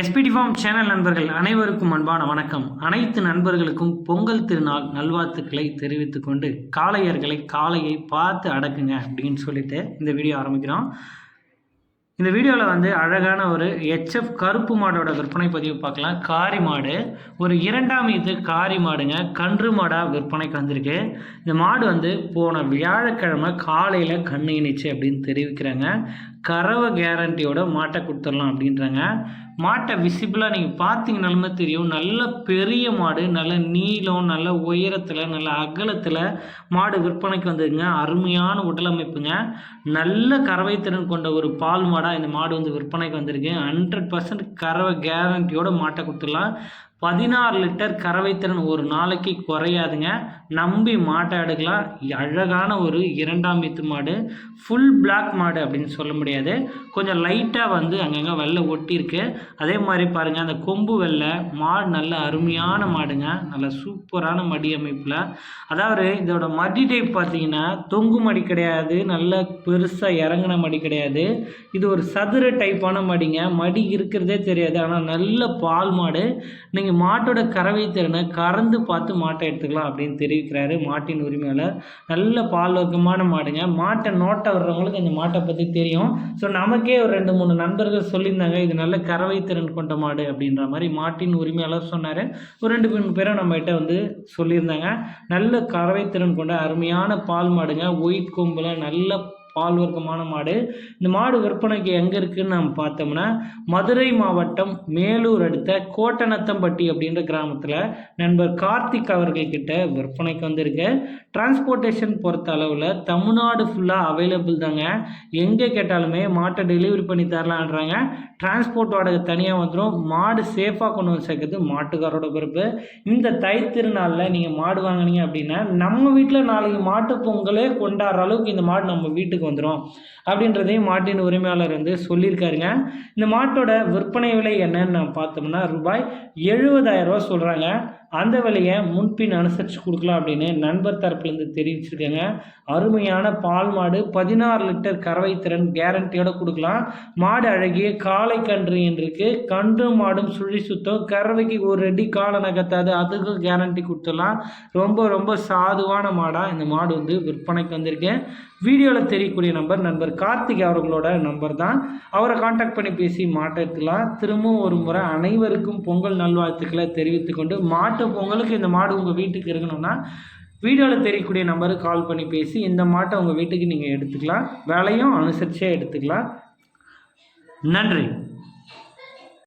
SPD form channel நண்பர்கள் அனைவருக்கும் அன்பான வணக்கம். அனைத்து நண்பர்களுக்கும் பொங்கல் திருநாள் நல்வாழ்த்துக்களை தெரிவித்துக்கொண்டு காளையர்களை காளையை பார்த்து அடக்குங்க அப்படின்னு சொல்லிட்டு இந்த வீடியோ ஆரம்பிக்கிறோம். இந்த வீடியோவில் வந்து அழகான ஒரு ஹெச்எஃப் கருப்பு மாடோட விற்பனை பதிவு பார்க்கலாம். காரி மாடு. ஒரு இரண்டாம் இது காரி மாடுங்க. கன்று மாடாக விற்பனைக்கு வந்திருக்கு. இந்த மாடு வந்து போன வியாழக்கிழமை காலையில் கண்ணு இணைச்சு அப்படின்னு தெரிவிக்கிறாங்க. கறவை கேரண்டியோட மாட்டை கொடுத்துடலாம் அப்படின்றாங்க. மாட்டை விசிபிளாக நீங்கள் பார்த்தீங்கனாலுமே தெரியும். நல்ல பெரிய மாடு நல்ல நீளம் நல்ல உயரத்தில் நல்ல அகலத்தில் மாடு விற்பனைக்கு வந்ததுங்க. அருமையான உடலமைப்புங்க நல்ல கறவை திறன் கொண்ட ஒரு பால் மாடாக இந்த மாடு வந்து விற்பனைக்கு வந்திருக்கு. ஹண்ட்ரட் பர்சன்ட் கறவை கேரண்டியோட மாட்டை கொடுத்துடலாம். பதினாறு லிட்டர் கறவை திறன் ஒரு நாளைக்கு குறையாதுங்க. நம்பி மாட்டை எடுக்கலாம் அழகான ஒரு இரண்டாம் வித்து மாடு. ஃபுல் பிளாக் மாடு அப்படின்னு சொல்ல முடியாது. கொஞ்சம் லைட்டாக வந்து அங்கங்கே வெள்ளை ஒட்டியிருக்கு. அதே மாதிரி பாருங்கள் அந்த கொம்பு வெள்ளை. மாடு நல்ல அருமையான மாடுங்க. நல்ல சூப்பரான மடி அமைப்பில். அதாவது இதோட மடி டைப் பார்த்தீங்கன்னா தொங்கு மடி கிடையாது. நல்ல பெருசாக இறங்கின மடி கிடையாது. இது ஒரு சதுர டைப்பான மடிங்க. மடி இருக்கிறதே தெரியாது. ஆனால் நல்ல பால் மாடு. நீங்கள் மாட்டோட கறவை திறனை கறந்து பார்த்து மாட்டை எடுத்துக்கலாம் அப்படின்னு தெரிவிக்கிறாரு மாட்டின் உரிமையாளர். நல்ல பால் மாடுங்க. மாட்டை நோட்டை வர்றவங்களுக்கு இந்த மாட்டை பற்றி தெரியும். ஸோ நமக்கே ஒரு ரெண்டு மூணு நண்பர்கள் சொல்லியிருந்தாங்க இது நல்ல கறவை திறன் கொண்ட மாடு அப்படின்ற மாதிரி மாட்டின் உரிமையாளர் சொன்னார். ஒரு ரெண்டு மூணு பேரும் நம்மகிட்ட வந்து சொல்லியிருந்தாங்க. நல்ல கறவை திறன் கொண்ட அருமையான பால் மாடுங்க. ஒயிட் கொம்பில் நல்ல பால் வர்க்கமான மாடு. இந்த மாடு விற்பனைக்கு எங்கே இருக்குதுன்னு நம்ம பார்த்தோம்னா மதுரை மாவட்டம் மேலூர் அடுத்த கோட்டநத்தம்பட்டி அப்படின்ற கிராமத்தில் நண்பர் கார்த்திக் அவர்கள்கிட்ட விற்பனைக்கு வந்திருக்கு. டிரான்ஸ்போர்ட்டேஷன் பொறுத்த அளவில் தமிழ்நாடு ஃபுல்லாக அவைலபிள் தாங்க. எங்கே கேட்டாலுமே மாட்டை டெலிவரி பண்ணி தரலான்றாங்க. டிரான்ஸ்போர்ட் வாடகை தனியாக வந்துடும் மாடு சேஃபாக கொண்டு வந்து சேர்க்கறது மாட்டுக்காரோட பொறுப்பு. இந்த தை திருநாளில் நீங்கள் மாடு வாங்கினீங்க அப்படின்னா நம்ம வீட்டில் நாளைக்கு மாட்டு பொங்கலே கொண்டாடுற அளவுக்கு இந்த மாடு நம்ம வீட்டுக்கு வந்துடும் அப்படின்றதையும் மாட்டின் உரிமையாளர் வந்து சொல்லியிருக்காருங்க. இந்த மாட்டோட விற்பனை விலை என்னன்னு பார்த்தோம்னா ரூபாய் எழுபதாயிரம் ரூபா சொல்கிறாங்க அந்த விலையை முன்பின் அனுசரித்து கொடுக்கலாம் அப்படின்னு நண்பர் தரப்புலேருந்து தெரிவிச்சிருக்காங்க. அருமையான பால் மாடு பதினாறு லிட்டர் கறவை திறன் கேரண்டியோடு கொடுக்கலாம். மாடு அழகிய காளை கன்று இருக்கு கன்று மாடும் சுழி சுத்தம் கறவைக்கு ஒரு அடி காலை நகர்த்தாது அதுக்கும் கேரண்டி கொடுத்துடலாம். ரொம்ப ரொம்ப சாதுவான மாடாக இந்த மாடு வந்து விற்பனைக்கு வந்திருக்கு. வீடியோவில் தெரியக்கூடிய நம்பர் நண்பர் கார்த்திக் அவர்களோட நம்பர் தான். அவரை காண்டாக்ட் பண்ணி பேசி மாட்டை எடுத்துக்கலாம். திரும்பவும் ஒரு முறை அனைவருக்கும் பொங்கல் நல்வாழ்த்துக்களை தெரிவித்துக்கொண்டு மாட்டு பொங்கலுக்கு இந்த மாடு உங்கள் வீட்டுக்கு இருக்கணும்னா வீடியோவில் தெரியக்கூடிய நம்பருக்கு கால் பண்ணி பேசி இந்த மாட்டை உங்கள் வீட்டுக்கு நீங்கள் எடுத்துக்கலாம். வேலையும் அனுசரித்தே எடுத்துக்கலாம். நன்றி.